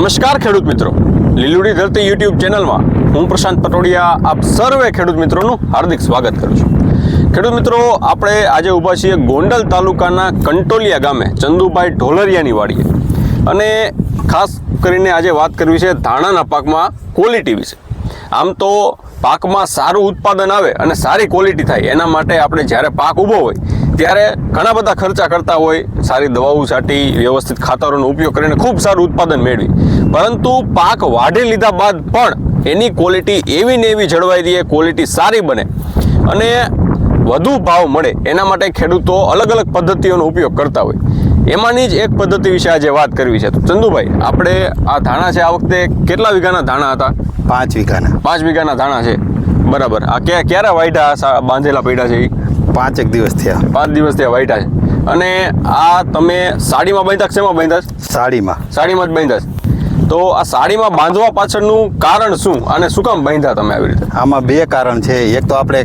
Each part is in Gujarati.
નમસ્કાર ખેડૂત મિત્રો. લીલુડી ધરતી યુટ્યુબ ચેનલમાં હું પ્રશાંત પટોડિયા, આપ સર્વે ખેડૂત મિત્રોનું હાર્દિક સ્વાગત કરું છું. ખેડૂત મિત્રો, આપણે આજે ઊભા છીએ ગોંડલ તાલુકાના કંટોલિયા ગામે, ચંદુભાઈ ઢોલરિયાની વાડીએ. અને ખાસ કરીને આજે વાત કરવી છે ધાણાના પાકમાં ક્વોલિટી વિશે. આમ તો પાકમાં સારું ઉત્પાદન આવે અને સારી ક્વોલિટી થાય. એના માટે આપણે જ્યારે પાક ઊભો હોય, ત્યારે ઘણા બધા ખર્ચા કરતા હોય. સારી દવાઓ છાંટી વ્યવસ્થિત ખાતરોનો ઉપયોગ કરીને ખૂબ સારું ઉત્પાદન મેળવી. પરંતુ પાક વાઢી લીધા બાદ પણ એની ક્વોલિટી એવી ને એવી જળવાઈ રહે ક્વોલિટી સારી બને અને વધુ ભાવ મળે. એના માટે ખેડૂતો અલગ અલગ પદ્ધતિઓનો ઉપયોગ કરતા હોય. એમાંની જ એક પદ્ધતિ વિશે આજે વાત કરવી છે. તો ચંદુભાઈ, આપણે આ ધાણા છે, આ વખતે કેટલા વીઘાના ધાણા હતા? પાંચ વીઘાના. પાંચ વીઘાના ધાણા છે. બરાબર. આ ક્યાં ક્યારે વાઢ્યા સા- બાંધેલા પડ્યા છે ઈ? પાંચેક દિવસ થયા. પાંચ દિવસ થયા વાઢ્યા છે. અને આ તમે સાડીમાં બાંધ્યા શેમાં બાંધ્યા? સાડીમાં. સાડીમાં જ બાંધ્યા તો આ સાડીમાં બાંધવા પાછળનું કારણ શું? અને શું કામ બાંધ્યા તમે આવી રીતે? આમાં બે કારણ છે. એક તો આપણે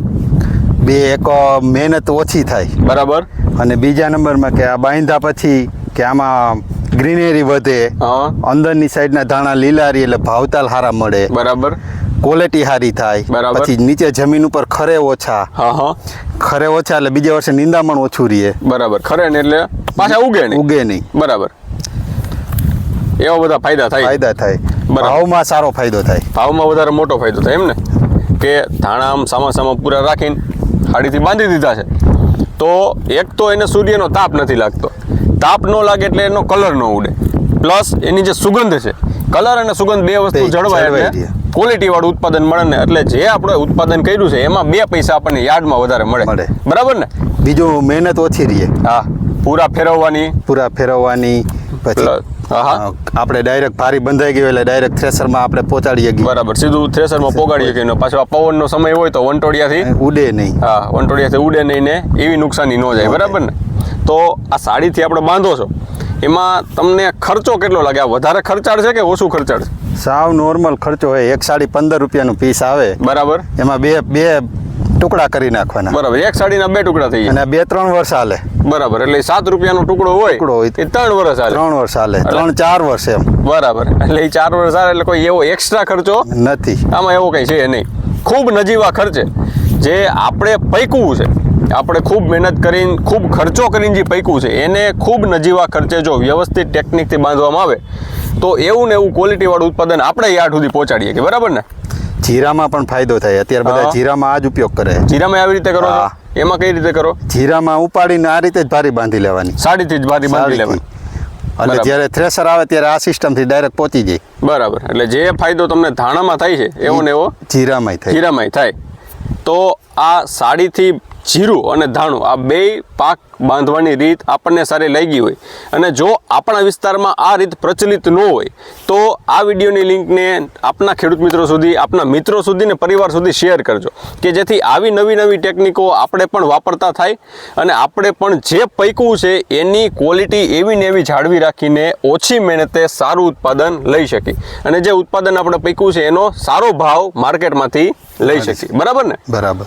બે એક મહેનત ઓછી થાય. બરાબર. અને બીજા નંબરમાં કે આ બાંધ્યા પછી કે આમાં ગ્રીનરી વધે હા. અંદરની સાઈડના ધાણા લીલારી એટલે ભાવતાલ સારા મળે. બરાબર. ક્વોલિટી સારી થાય. બરાબર. પછી નીચે જમીન ઉપર ખરે ઓછા. ખરે ઓછા એટલે બીજા વર્ષે નિંદામણ ઓછું રહે. બરાબર. ખરે ને એટલે પાછા ઉગે નહીં. ઉગે નહીં. બરાબર. એવા બધા ફાયદા થાય. ફાયદા થાય. ભાવમાં સારો ફાયદો થાય. ભાવમાં વધારે મોટો ફાયદો થાય. એમ ને? કે ધાણા આમ સામા સામા પૂરા રાખીને હાડીથી બાંધી દીધા છે. તો એક તો એને સૂર્યનો તાપ નથી લાગતો. તાપ ન લાગે એટલે એનો કલર ન ઉડે. પ્લસ એની જે સુગંધ છે કલર અને સુગંધ બે વસ્તુ જળવાય એટલે ક્વોલિટી વાળું ઉત્પાદન મળે ને એટલે જે આપણે ઉત્પાદન કર્યું છે એમાં બે પૈસા આપણને યાર્ડમાં વધારે મળે. બરાબર ને? બીજું મહેનત ઓછી રહે. હા પૂરા ફેરવવાની. પૂરા ફેરવવાની પછી આપણે ડાયરેક્ટ ભારી બંધાઈ ગયું એટલે ડાયરેક્ટ થ્રેસરમાં આપણે પહોંચાડીએ બરાબર સીધું થ્રેસરમાં પોગાડીએ કે પાછો આ પવનનો સમય હોય તો વંટોળિયાથી ઉડે નહીં. હા વંટોળિયાથી ઉડે નહીં ને એવી નુકસાની ન જાય. બરાબર ને? તો આ સાડીથી આપણે બાંધો છો. એમાં તમને ખર્ચો કેટલો લાગે? આ વધારે ખર્ચાળ છે કે ઓછું ખર્ચાળ છે? સાવ નોર્મલ ખર્ચો હોય. એક સાડી પંદર રૂપિયાનું પીસ આવે. બરાબર. એમાં બે બે ટુકડા કરી નાખવાના. બરાબર. એક સાડીના બે ટુકડા થઈ અને બે ત્રણ વર્ષ હાલે. બરાબર. એટલે સાત રૂપિયાનો ટુકડો હોય ટુકડો હોય. એ ત્રણ વર્ષ હાલે. ત્રણ વર્ષ હાલે. ત્રણ ચાર વર્ષ એમ. બરાબર. એટલે એ ચાર વર્ષ હાલે એટલે કોઈ એવો એક્સ્ટ્રા ખર્ચો નથી. આમાં એવો કંઈ છે નહીં. ખૂબ નજીવા ખર્ચે. જે આપણે પૈકવું છે. આપણે ખૂબ મહેનત કરીને ખૂબ ખર્ચો કરીને જે પૈકું છે એને ખૂબ નજીવા ખર્ચે જો વ્યવસ્થિત ટેકનિકથી બાંધવામાં આવે તો એવું ને એવું ક્વોલિટીવાળું ઉત્પાદન આપણે યાર્ડ સુધી પહોંચાડીએ કે બરાબર ને? જીરામાં પણ ફાયદો થાય. અત્યારે બધા જીરામાં આ જ ઉપયોગ કરે. જીરામાં આવી રીતે કરો એમાં કઈ રીતે કરો? જીરામાં ઉપાડીને આ રીતે જ ભારી બાંધી લેવાની. સાડીથી જ ભારી બાંધી લેવાની. અને જ્યારે થ્રેસર આવે ત્યારે આ સિસ્ટમથી ડાયરેક્ટ પહોંચી જાય. બરાબર. એટલે જે ફાયદો તમને ધાણામાં થાય છે એવો ને એવો જીરામાંય થાય. જીરામાંય થાય. તો આ સાડીથી જીરું અને ધાણું આ બે પાક બાંધવાની રીત આપણને સારી લાગી હોય. અને જો આપણા વિસ્તારમાં આ રીત પ્રચલિત ન હોય તો આ વિડીયોની લિંકને આપના ખેડૂત મિત્રો સુધી આપના મિત્રો સુધી ને પરિવાર સુધી શેર કરજો. કે જેથી આવી નવી નવી ટેકનિકો આપણે પણ વાપરતા થાય અને આપણે પણ જે પૈકવું છે એની ક્વોલિટી એવી ને એવી જાળવી રાખીને ઓછી મહેનતે સારું ઉત્પાદન લઈ શકીએ અને જે ઉત્પાદન આપણે પૈકવું છે એનો સારો ભાવ માર્કેટમાંથી લઈ શકીએ. બરાબર ને? બરાબર.